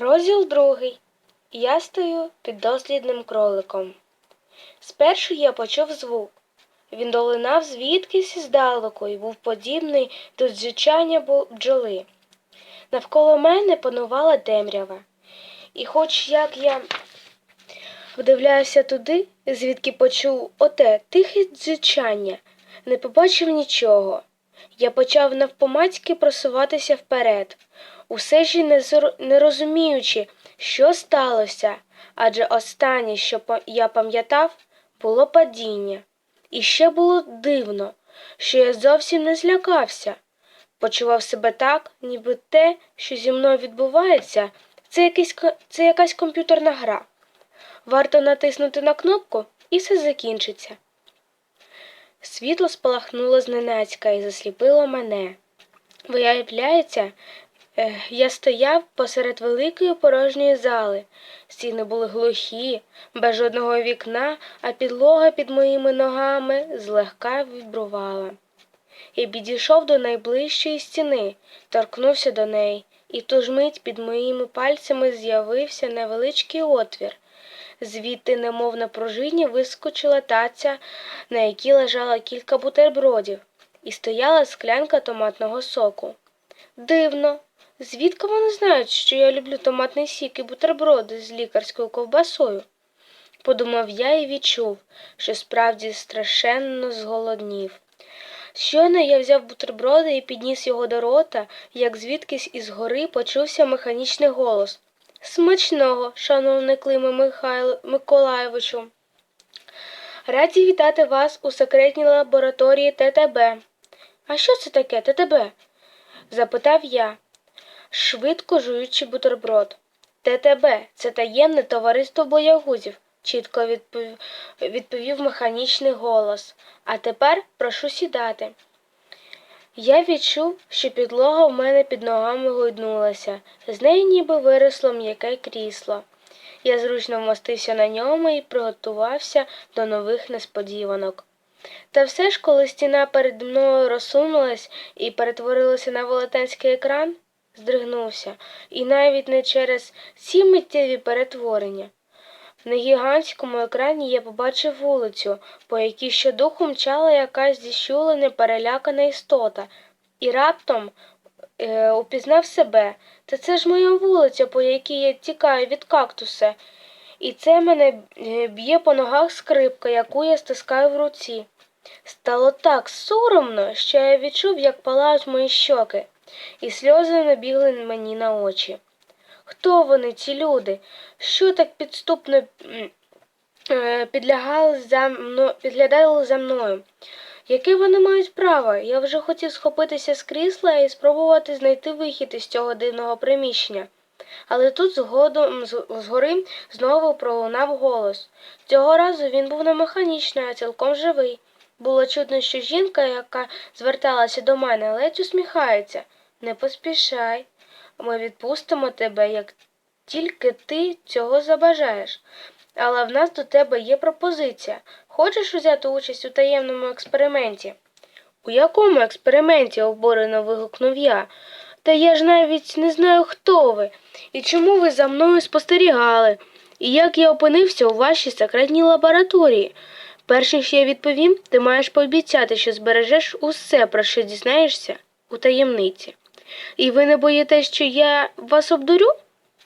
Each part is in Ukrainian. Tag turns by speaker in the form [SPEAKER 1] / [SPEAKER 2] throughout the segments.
[SPEAKER 1] Розділ другий. Я стою під дослідним кроликом. Спершу я почув звук. Він долинав звідкись здалеку і був подібний до дзичання бджоли. Навколо мене панувала темрява. І хоч як я вдивлявся туди, звідки почув оте тихе дзичання, не побачив нічого. Я почав навпомацьки просуватися вперед, усе ж не, розуміючи, що сталося, адже останнє, що я пам'ятав, було падіння. І ще було дивно, що я зовсім не злякався. Почував себе так, ніби те, що зі мною відбувається, це, якийсь, це якась комп'ютерна гра. Варто натиснути на кнопку і все закінчиться. Світло спалахнуло зненацька і засліпило мене. Виявляється, е, я стояв посеред великої порожньої зали. Стіни були глухі, без жодного вікна, а підлога під моїми ногами злегка вібрувала. Я підійшов до найближчої стіни, торкнувся до неї, і ту ж мить під моїми пальцями з'явився невеличкий отвір. Звідти, немов на пружині, вискочила таця, на якій лежало кілька бутербродів, і стояла склянка томатного соку. Дивно, звідки вони знають, що я люблю томатний сік і бутерброди з лікарською ковбасою? Подумав я і відчув, що справді страшенно зголоднів. Щойно я взяв бутерброди і підніс його до рота, як звідкись із гори почувся механічний голос. Смачного, шановний Климе Михайло Миколаєвичу. Раді вітати вас у секретній лабораторії ТТБ. А що це таке ТТБ? запитав я, швидко жуючи бутерброд. ТТБ це таємне товариство боягузів, чітко відповів, механічний голос. А тепер прошу сідати. Я відчув, що підлога в мене під ногами гойднулася, з неї ніби виросло м'яке крісло. Я зручно вмостився на ньому і приготувався до нових несподіванок. Та все ж, коли стіна перед мною розсунулась і перетворилася на велетенський екран, здригнувся, і навіть не через ці миттєві перетворення. На гігантському екрані я побачив вулицю, по якій щодуху мчала якась зіщулена, перелякана істота, і раптом е, упізнав себе. Та це ж моя вулиця, по якій я тікаю від кактуса. І це мене е, б'є по ногах скрипка, яку я стискаю в руці. Стало так соромно, що я відчув, як палають мої щоки, і сльози набігли мені на очі. Хто вони, ці люди? Що так підступно е, підлягали за мно... підглядали за мною? Яке вони мають право? Я вже хотів схопитися з крісла і спробувати знайти вихід із цього дивного приміщення. Але тут згодом згори знову пролунав голос. Цього разу він був не механічний, а цілком живий. Було чутно, що жінка, яка зверталася до мене, ледь усміхається. Не поспішай. Ми відпустимо тебе, як тільки ти цього забажаєш. Але в нас до тебе є пропозиція. Хочеш взяти участь у таємному експерименті? У якому експерименті? обурено вигукнув я. Та я ж навіть не знаю, хто ви і чому ви за мною спостерігали, і як я опинився у вашій секретній лабораторії. Перш ніж я відповім, ти маєш пообіцяти, що збережеш усе, про що дізнаєшся у таємниці. І ви не боїтесь, що я вас обдурю?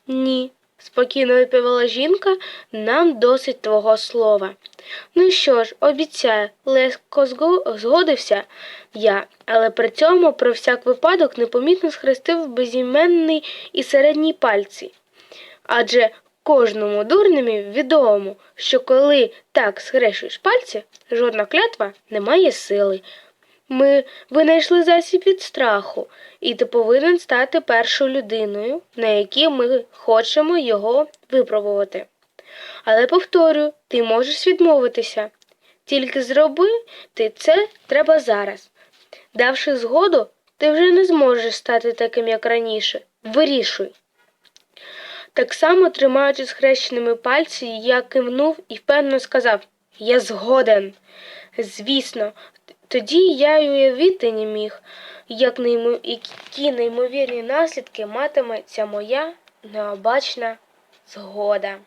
[SPEAKER 1] Ні, спокійно відповіла жінка, нам досить твого слова. Ну що ж, обіцяю, легко згодився я, але при цьому про всяк випадок непомітно схрестив безіменний і середній пальці. Адже кожному дурневі відомо, що коли так схрещуєш пальці, жодна клятва не має сили. Ми винайшли засіб від страху, і ти повинен стати першою людиною, на якій ми хочемо його випробувати. Але повторюю, ти можеш відмовитися. Тільки зроби ти це треба зараз. Давши згоду, ти вже не зможеш стати таким, як раніше. Вирішуй. Так само, тримаючи схрещеними пальці, я кивнув і впевнено сказав Я згоден. Звісно, тоді я й уявити не міг, як неймо... які неймовірні наслідки матиме ця моя необачна згода.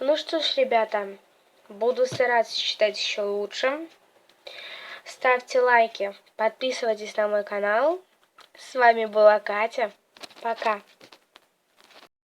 [SPEAKER 1] Ну что ж, ребята, буду стараться читать еще лучше. Ставьте лайки, подписывайтесь на мой канал. С вами была Катя. Пока.